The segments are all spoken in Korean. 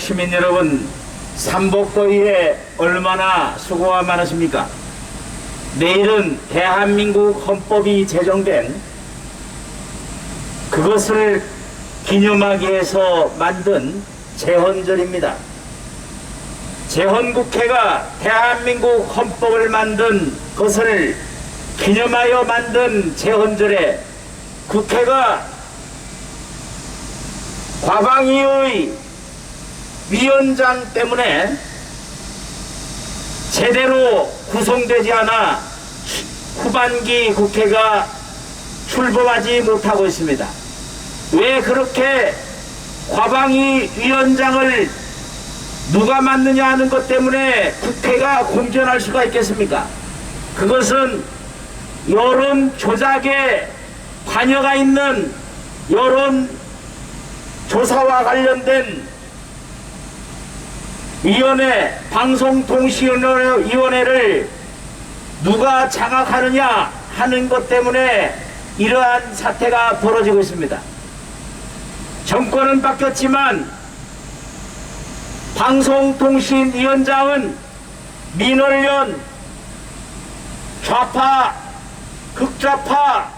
시민 여러분, 삼복도의회 얼마나 수고가 많으십니까? 내일은 대한민국 헌법이 제정된 그것을 기념하기 위해서 만든 제헌절입니다. 제헌국회가 대한민국 헌법을 만든 것을 기념하여 만든 제헌절에 국회가 과방위의 위원장 때문에 제대로 구성되지 않아 후반기 국회가 출범하지 못하고 있습니다. 왜 그렇게 과방위 위원장을 누가 맡느냐 하는 것 때문에 국회가 공전할 수가 있겠습니까? 그것은 여론 조작에 관여가 있는 여론 조사와 관련된 위원회, 방송통신위원회를 누가 장악하느냐 하는 것 때문에 이러한 사태가 벌어지고 있습니다. 정권은 바뀌었지만 방송통신위원장은 민원련 좌파, 극좌파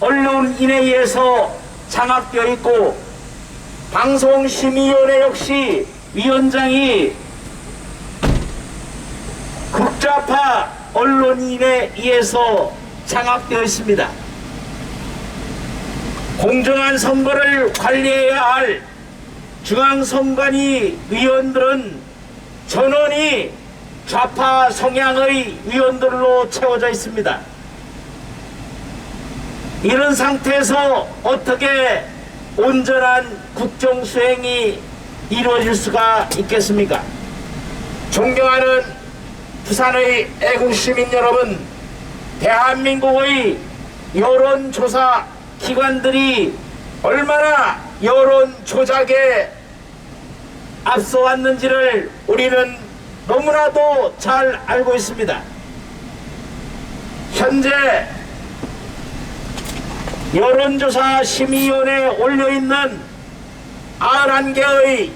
언론인에 의해서 장악되어 있고 방송심의위원회 역시 위원장이 극좌파 언론인에 의해서 장악되어 있습니다. 공정한 선거를 관리해야 할 중앙선관위 위원들은 전원이 좌파 성향의 위원들로 채워져 있습니다. 이런 상태에서 어떻게 온전한 국정 수행이 이루어질 수가 있겠습니까? 존경하는 부산의 애국 시민 여러분, 대한민국의 여론조사 기관들이 얼마나 여론 조작에 앞서왔는지를 우리는 너무나도 잘 알고 있습니다. 현재 여론조사 심의위원회에 올려있는 91개의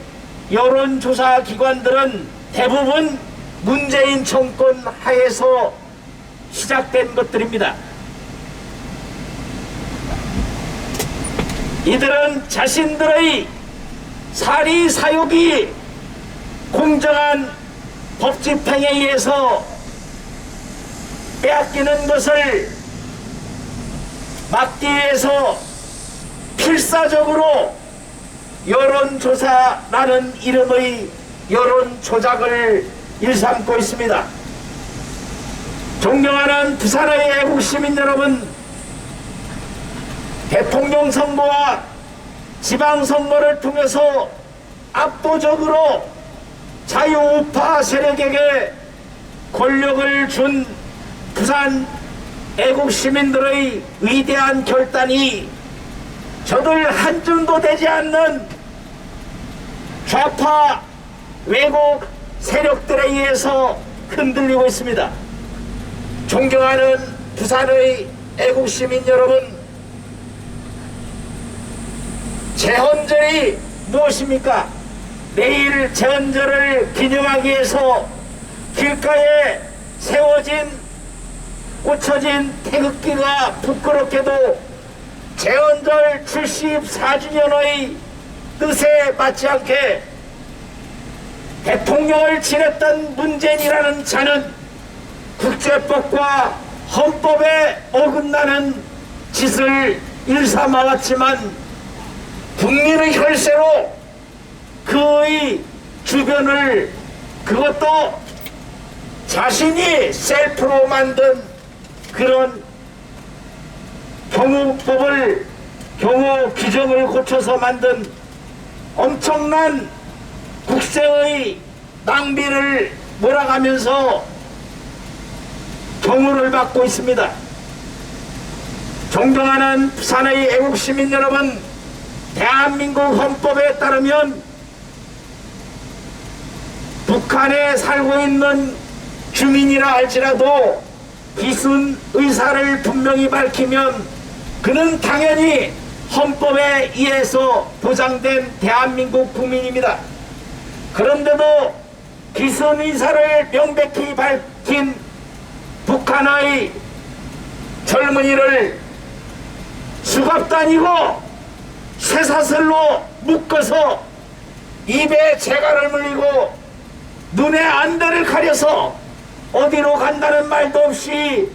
여론조사 기관들은 대부분 문재인 정권 하에서 시작된 것들입니다. 이들은 자신들의 사리 사욕이 공정한 법 집행에 의해서 빼앗기는 것을 막기 위해서 필사적으로 여론조사라는 이름의 여론 조작을 일삼고 있습니다. 존경하는 부산의 애국 시민 여러분, 대통령 선거와 지방 선거를 통해서 압도적으로 자유우파 세력에게 권력을 준 부산 애국 시민들의 위대한 결단이 저들 한 줌도 되지 않는 좌파 왜곡 세력들에 의해서 흔들리고 있습니다. 존경하는 부산의 애국 시민 여러분, 재헌절이 무엇입니까? 내일 재헌절을 기념하기 위해서 길가에 세워진 꽂혀진 태극기가 부끄럽게도 재헌절 출시 4주년의 뜻에 맞지 않게 대통령을 지냈던 문재인이라는 자는 국제법과 헌법에 어긋나는 짓을 일삼아왔지만 국민의 혈세로 그의 주변을 그것도 자신이 셀프로 만든 그런 경호법을 경호 규정을 고쳐서 만든 엄청난 국세의 낭비를 몰아가면서 경호를 받고 있습니다. 존경하는 부산의 애국 시민 여러분, 대한민국 헌법에 따르면 북한에 살고 있는 주민이라 할지라도 기순 의사를 분명히 밝히면 그는 당연히 헌법에 의해서 보장된 대한민국 국민입니다. 그런데도 기선 인사를 명백히 밝힌 북한의 젊은이를 수갑도 아니고 쇠사슬로 묶어서 입에 재갈을 물리고 눈에 안대를 가려서 어디로 간다는 말도 없이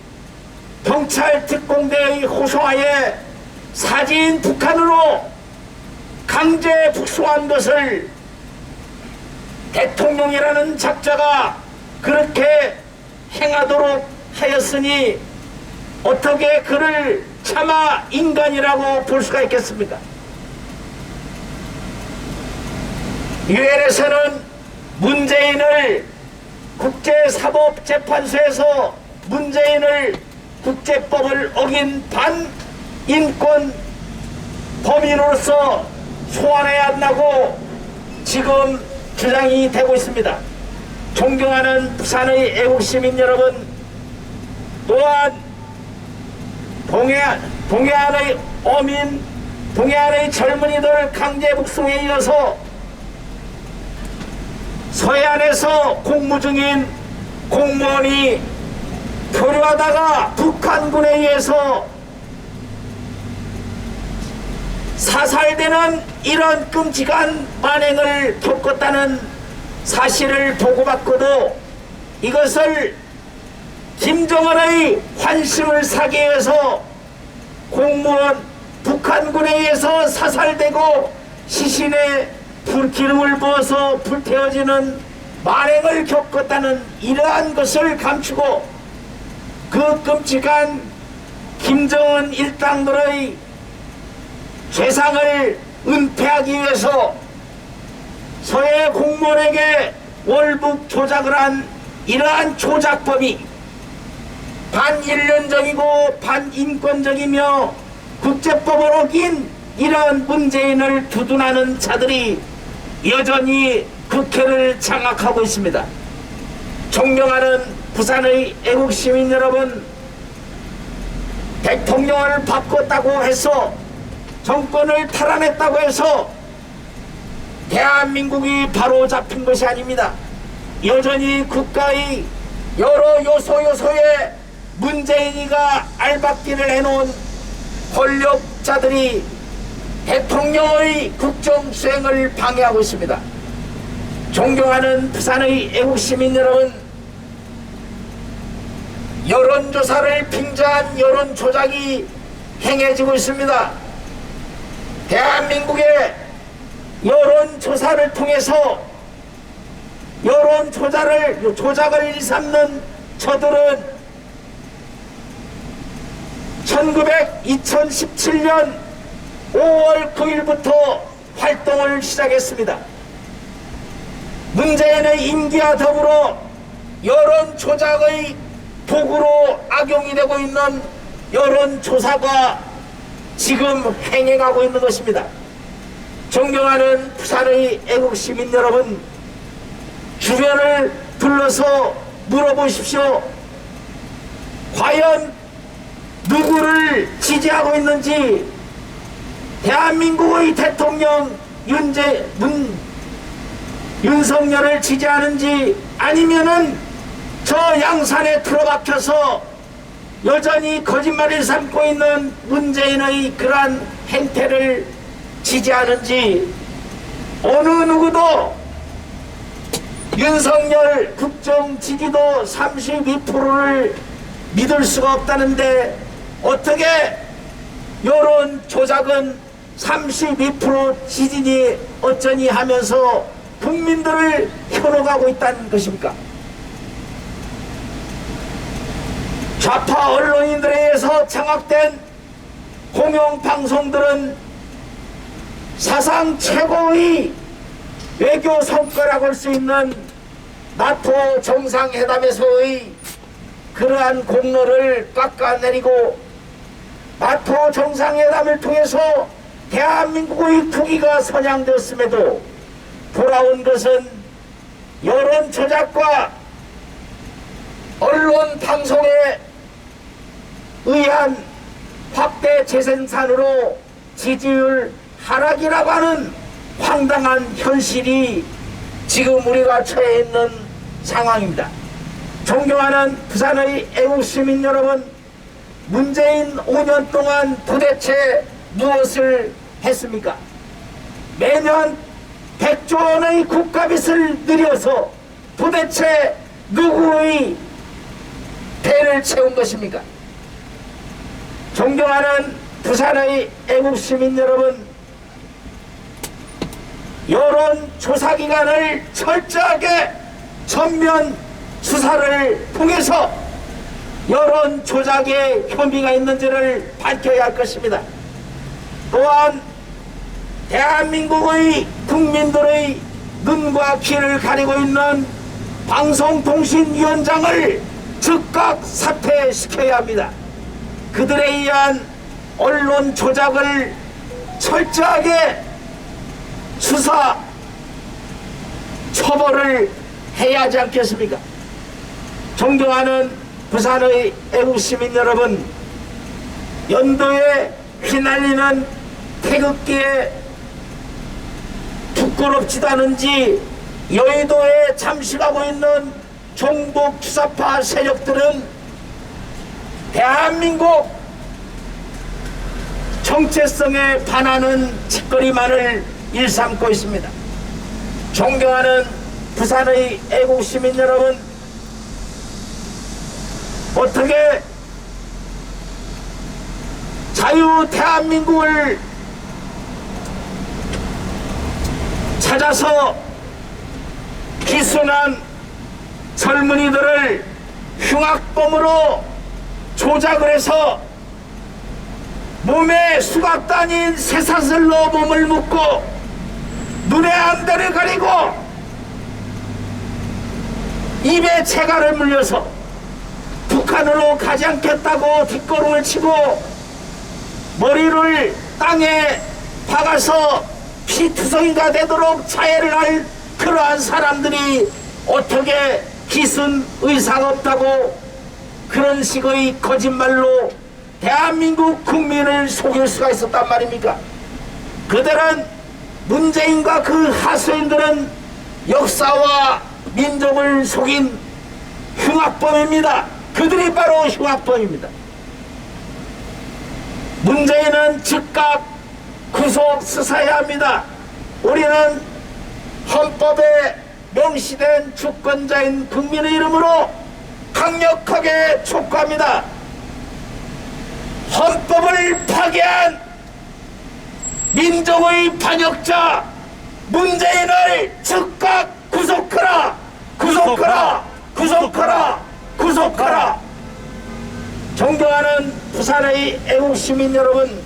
경찰 특공대의 호송하에 사진 북한으로 강제 북송한 것을 대통령이라는 작자가 그렇게 행하도록 하였으니 어떻게 그를 차마 인간이라고 볼 수가 있겠습니까? 유엔에서는 문재인을 국제사법재판소에서 문재인을 국제법을 어긴 반인권 범인으로서 소환해야 한다고 지금 주장이 되고 있습니다. 존경하는 부산의 애국시민 여러분 또한 동해안, 동해안의 어민, 동해안의 젊은이들 강제 북송에 이어서 서해안에서 공무 중인 공무원이 표류하다가 북한군에 의해서 사살되는 이런 끔찍한 만행을 겪었다는 사실을 보고받고도 이것을 김정은의 환심을 사기 위해서 공무원 북한군에 의해서 사살되고 시신에 불기름을 부어서 불태워지는 만행을 겪었다는 이러한 것을 감추고 그 끔찍한 김정은 일당들의 죄상을 은폐하기 위해서 서해 공무원에게 월북 조작을 한 이러한 조작범이 반인륜적이고 반인권적이며 국제법을 어긴 이러한 문재인을 두둔하는 자들이 여전히 국회를 장악하고 있습니다. 존경하는 부산의 애국시민 여러분, 대통령을 바꿨다고 해서 정권을 탈환했다고 해서 대한민국이 바로 잡힌 것이 아닙니다. 여전히 국가의 여러 요소 요소에 문재인이가 알박기를 해놓은 권력자들이 대통령의 국정 수행을 방해하고 있습니다. 존경하는 부산의 애국시민 여러분, 여론조사를 빙자한 여론 조작이 행해지고 있습니다. 대한민국의 여론조사를 통해서 여론 조작을 일삼는 저들은 1900 2017년 5월 9일부터 활동을 시작했습니다. 문재인의 임기와 더불어 여론 조작의 도구로 악용이 되고 있는 여론 조사가 지금 행행하고 있는 것입니다. 존경하는 부산의 애국 시민 여러분, 주변을 둘러서 물어보십시오. 과연 누구를 지지하고 있는지 대한민국의 대통령 윤재 문 윤석열을 지지하는지 아니면은 저 양산에 틀어박혀서 여전히 거짓말을 삼고 있는 문재인의 그러한 행태를 지지하는지 어느 누구도 윤석열 국정 지지도 32%를 믿을 수가 없다는데 어떻게 여론 조작은 32% 지진이 어쩌니 하면서 국민들을 현혹하고 있다는 것입니까? 좌파 언론인들에 의해서 장악된 공영방송들은 사상 최고의 외교 성과라고 할 수 있는 나토 정상회담에서의 그러한 공로를 깎아내리고 나토 정상회담을 통해서 대한민국의 국위가 선양되었음에도 돌아온 것은 여론 조작과 언론 방송에 의한 확대 재생산으로 지지율 하락이라고 하는 황당한 현실이 지금 우리가 처해 있는 상황입니다. 존경하는 부산의 애국 시민 여러분, 문재인 5년 동안 도대체 무엇을 했습니까? 매년 100조 원의 국가빚을 들여서 도대체 누구의 배를 채운 것입니까? 존경하는 부산의 애국 시민 여러분, 여론 조사 기관을 철저하게 전면 수사를 통해서 여론 조작에 혐의가 있는지를 밝혀야 할 것입니다. 또한 대한민국의 국민들의 눈과 귀를 가리고 있는 방송통신위원장을 즉각 사퇴시켜야 합니다. 그들에 의한 언론 조작을 철저하게 수사 처벌을 해야 하지 않겠습니까? 존경하는 부산의 애국 시민 여러분, 연도에 휘날리는 태극기에 부끄럽지도 않은지 여의도에 잠식하고 있는 종북 주사파 세력들은 대한민국 정체성에 반하는 짓거리만을 일삼고 있습니다. 존경하는 부산의 애국 시민 여러분, 어떻게 자유 대한민국을 찾아서 기순한 젊은이들을 흉악범으로 조작을 해서 몸에 수갑 다닌 쇠사슬로 몸을 묶고 눈에 안대를 가리고 입에 채가를 물려서 북한으로 가지 않겠다고 뒷걸음을 치고 머리를 땅에 박아서 피투성이가 되도록 자해를 할 그러한 사람들이 어떻게 기순 의사가 없다고 그런 식의 거짓말로 대한민국 국민을 속일 수가 있었단 말입니까? 그들은 문재인과 그 하수인들은 역사와 민족을 속인 흉악범입니다. 그들이 바로 흉악범입니다. 문재인은 즉각 구속 수사해야 합니다. 우리는 헌법에 명시된 주권자인 국민의 이름으로 강력하게 촉구합니다. 헌법을 파괴한 민족의 반역자 문재인을 즉각 구속하라. 구속하라. 구속하라. 구속하라. 존경하는 부산의 애국 시민 여러분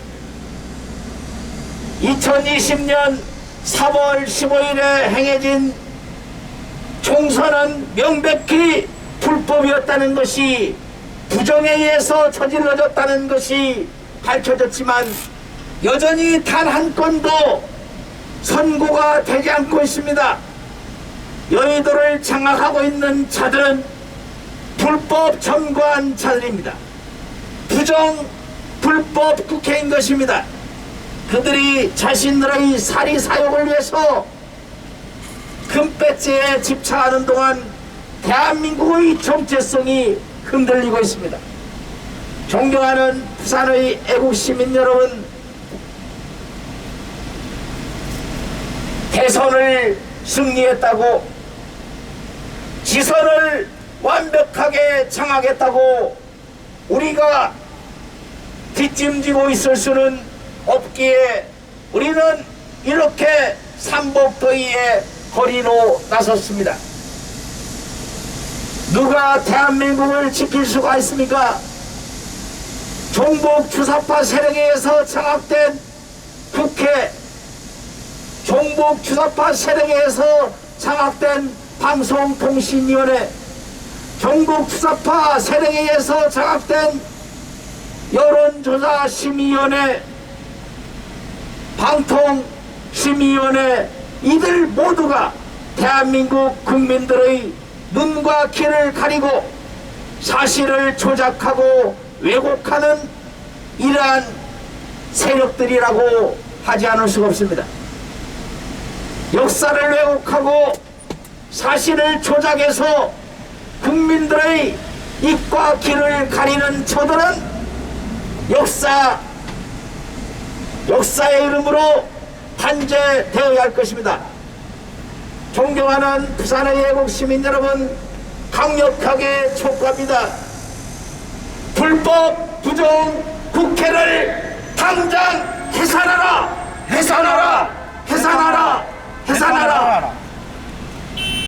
2020년 3월 15일에 행해진 총선은 명백히 불법이었다는 것이 부정에 의해서 저질러졌다는 것이 밝혀졌지만 여전히 단 한 건도 선고가 되지 않고 있습니다. 여의도를 장악하고 있는 자들은 불법 점거한 자들입니다. 부정 불법 국회인 것입니다. 그들이 자신들의 사리 사욕을 위해서 금배지에 집착하는 동안 대한민국의 정체성이 흔들리고 있습니다. 존경하는 부산의 애국 시민 여러분, 대선을 승리했다고 지선을 완벽하게 장악했다고 우리가 뒷짐지고 있을 수는 없기에 우리는 이렇게 삼복더위에 거리로 나섰습니다. 누가 대한민국을 지킬 수가 있습니까? 종북 주사파 세력에 의해서 장악된 국회, 종북 주사파 세력에 의해서 장악된 방송통신위원회, 종북 주사파 세력에 의해서 장악된 여론조사심의위원회, 방통심의위원회 이들 모두가 대한민국 국민들의 눈과 귀를 가리고 사실을 조작하고 왜곡하는 이러한 세력들이라고 하지 않을 수가 없습니다. 역사를 왜곡하고 사실을 조작해서 국민들의 입과 귀를 가리는 저들은 역사 역사의 이름으로 단죄되어야 할 것입니다. 존경하는 부산의 애국 시민 여러분 강력하게 촉구합니다. 불법 부정 국회를 당장 해산하라! 해산하라! 해산하라! 해산하라! 해산하라.